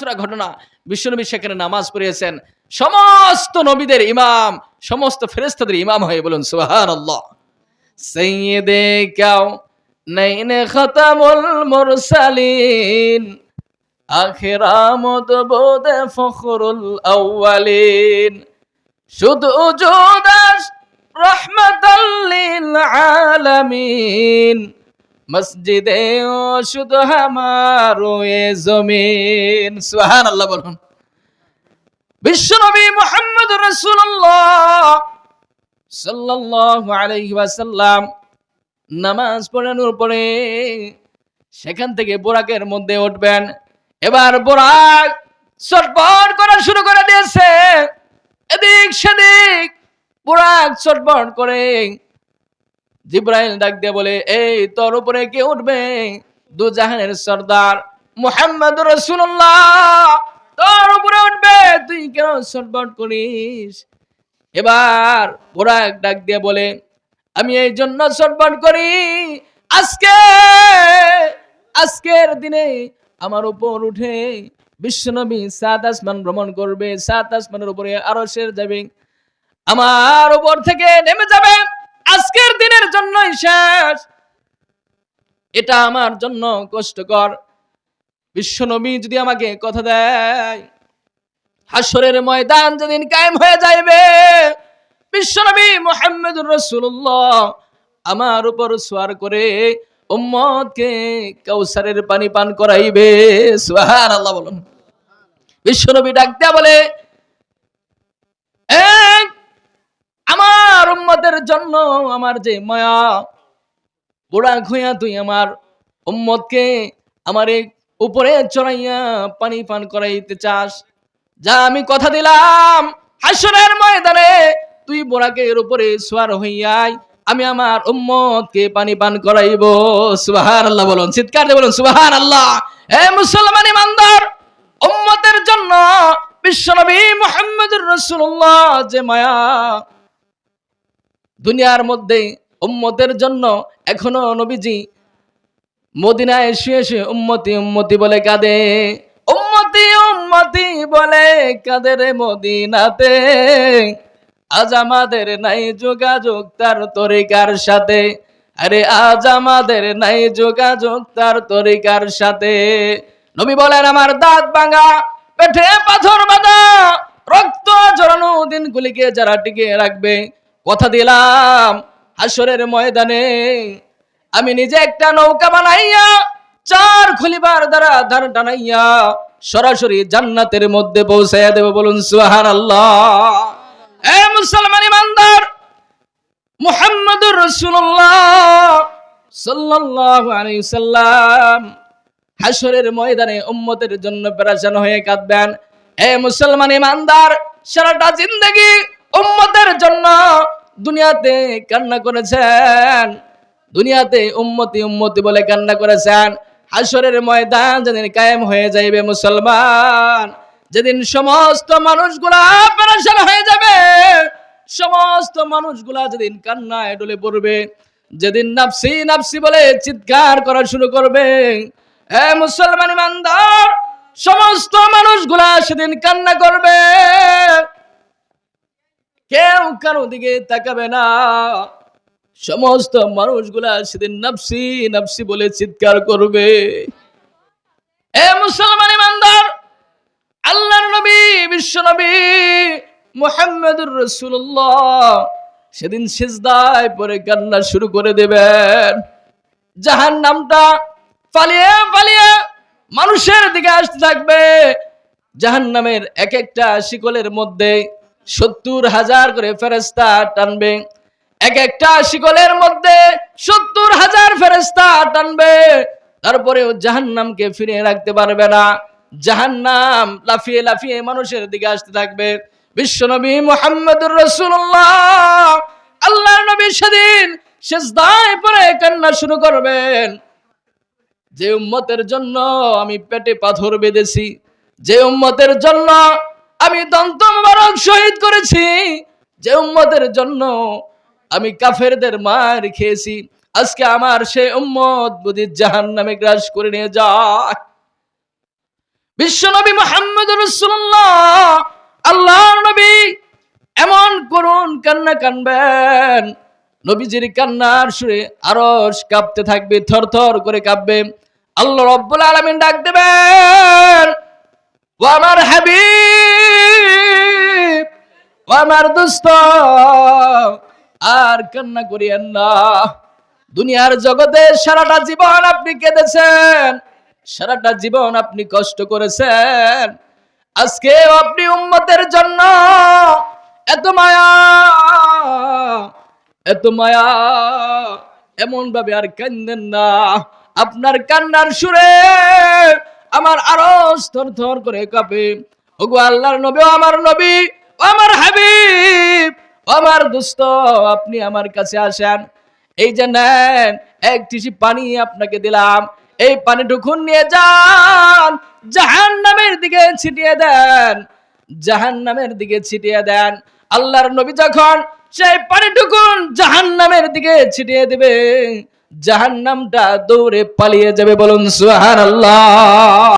সুরা ঘটনা। বিশ্বনবী সেখানে নামাজ পড়িয়েছেন। সমস্ত নবীদের ইমাম, সমস্ত ফেরেস্তাদের ইমাম হয়ে বলুন সুহান আল্লাহ সৈয়দে কাও নাইনে খতামুল মুরসালিন। আখিরামত বোদে ফখরুল আউয়ালিন। শুধু জোদাস রহমতাল্লিল আলামিন। মসজিদে ও শুধু আমার এ জমিন। সুহান আল্লাহ বলুন। বিশ্বনবী মোহাম্মদ রসুল্লাহ সাল্লাল্লাহু আলাইহি ওয়াসাল্লাম নামাজ পড়ানোর পরে সেখান থেকে বোরাকের মধ্যে উঠবেন। এবার বোরাক চটপট করা শুরু করে দিয়েছে। এদিক সেদিক বোরাক চটপট করে জিব্রাইল ডাক দিয়ে বলে, এই তোর উপরে কে উঠবে? দু জাহানের সর্দার মোহাম্মদ রসুল্লাহ তোর উপরে উঠবে, তুই কেন চটপট করিস? এবার বোরাক ডাক দিয়ে বলে, আমি এই জন্য চটপট করি, আজকে, আজকের দিনে আমার উপর উঠে বিশ্বনবী সাত আসমান ভ্রমণ করবে, সাত আসমানের উপরে আরও যাবে, আমার উপর থেকে নেমে যাবে। এটা আমার জন্য কষ্টকর। বিশ্বনবী যদি আমাকে কথা দেয় হাসরের ময়দান যেদিন কায়েম হয়ে যাইবে বিশ্বনবী মোহাম্মদুর রসুল্লাহ আমার উপর সোয়ার করে উম্মতকে কাউসারের পানি পান করাইবে। সুহান আল্লাহ বলুন। বিশ্বনবী ডাক বলে "এই, আমার উম্মতের জন্য আমার যে মায়া বুড়া খুঁয়া তুই আমার উম্মতকে আমার উপরে চড়াইয়া পানি পান করাইতে চাস। যা আমি কথা দিলাম, হাসরের ময়দানে তুই বোরাকের উপরে সোয়ার হইয়াই আমি আমার উম্মতকে পানি পান করাইব। সুবাহান আল্লাহ বলুন, চিৎকার দিয়ে বলুন সুবাহান আল্লাহ এ মুসলমান ইমানদার, উম্মতের জন্য বিশ্বনবী মুহাম্মদুর রাসূলুল্লাহ, যে মায়া দুনিয়ার মধ্যে উম্মতের জন্য এখনও নবীজি মদিনায় শুয়ে শুয়ে উম্মতি উম্মতি বলে কাঁদে। উম্মতি উম্মতি বলে কাঁদে রে মদিনাতে। আজ আমাদের নাই যোগাযোগ, তার তরিকার সাথে। আরে আজ আমাদের নাই যোগাযোগ, তার তরিকার সাথে। নবী বলেন, আমার দাঁত ভাঙা, পেটে পাথর বাঁধা, রক্ত জড়ানো দিনগুলিকে যারা টিকে রাখবে। কথা দিলাম হাসরের ময়দানে আমি নিজে একটা নৌকা বানাইয়া চার খুলিবার দ্বারা ধার টানাইয়া সরাসরি জান্নাতের মধ্যে পৌঁছাইয়া দেব বলুন সুহান আল্লাহ এ মুসলমান ইমানদার, মুহাম্মদুর রাসূলুল্লাহ সাল্লাল্লাহু আলাইহি সাল্লাম হাসরের ময়দানে উম্মতের জন্য পেরেশান হয়ে কাঁদবেন। এ মুসলমান ইমানদার, সারাটা জিন্দগি উম্মতের জন্য দুনিয়াতে কান্না করেছেন। দুনিয়াতে উম্মতি উম্মতি বলে কান্না করেছেন। হাসরের ময়দান যেদিন কায়েম হয়ে যাইবে মুসলমান, যেদিন সমস্ত মানুষগুলা পেরেশান হয়ে যাবে, সমস্ত মানুষগুলা যেদিন কান্নায় ডলে পড়বে, যেদিন নাফসি নাফসি বলে চিৎকার করা শুরু করবে, হে মুসলমান ইমানদার, সমস্ত মানুষগুলা সেদিন কান্না করবে। কেউ কারও দিকে তাকাবে না। সমস্ত মানুষগুলা সেদিন নাফসি নাফসি বলে চিৎকার করবে। এ মুসলমান ইমানদার, আল্লাহর নবী, বিশ্ব নবী মুহাম্মদুর রাসূলুল্লাহ সেদিন সিজদায় পরে কান্না শুরু করে দেবেন। জাহান নামটা পালিয়ে পালিয়ে মানুষের দিকে আসতে থাকবে। জাহান নামের এক একটা শিকলের মধ্যে সত্তর হাজার করে ফেরেস্তা টানবে। এক একটা শিকলের মধ্যে সত্তর হাজার ফেরেস্তা টানবে। তারপরেও জাহান্নামকে ফিরিয়ে রাখতে পারবে না। জাহান্নাম লাফিয়ে লাফিয়ে মানুষের দিকে আসতে থাকবে। বিশ্বনবী মোহাম্মদুর রসুল্লাহ আল্লাহর নবী সেদিন শেষদায় পরে কান্না শুরু করবেন। যে উম্মতের জন্য আমি পেটে পাথর বেঁধেছি, যে উম্মতের জন্য আমি দন্ত মোবারক শহীদ করেছি। যে উম্মতের জন্য আমি কাফেরদের মার খেয়েছি। আজকে আমার সে উম্মত বুঝি জাহান নামে গ্রাস করে নিয়ে যায়। বিশ্বনবী মোহাম্মদ রসুল্লাহ আল্লাহর নবী এমন করুন কান্না কানবেন। নবীজির কান্নার সুরে আরস কাঁপতে থাকবে থর থর করে কাঁপবে। আল্লাহ রব্বুল আলমিন ডাক দেবেন, ও আমার হাবিব আমার দোস্ত, আর কান্না করিয়েন না। দুনিয়ার জগতে সারাটা জীবন আপনি কেঁদেছেন, সারাটা জীবন আপনি কষ্ট করেছেন। আজকে আপনি উম্মতের জন্য এত মায়া এত মায়া এমন ভাবে আর কান্দেন না। আপনার কান্নার সুরে আমার আরও স্তর থর করে কাঁপে। ওগো আল্লাহর নবী আমার নবী আমার হাবিব আমার দোস্ত, আপনি আমার কাছে আসেন। এই যে নেন, এক টিসি পানি আপনাকে দিলাম। এই পানিটুকুন নিয়ে যান জাহান নামের দিকে ছিটিয়ে দেন জাহান নামের দিকে ছিটিয়ে দেন। আল্লাহর নবী যখন সেই পানিটুকুন জাহান নামের দিকে ছিটিয়ে দেবে জাহান নামটা দৌড়ে পালিয়ে যাবে বলুন সুহান আল্লাহ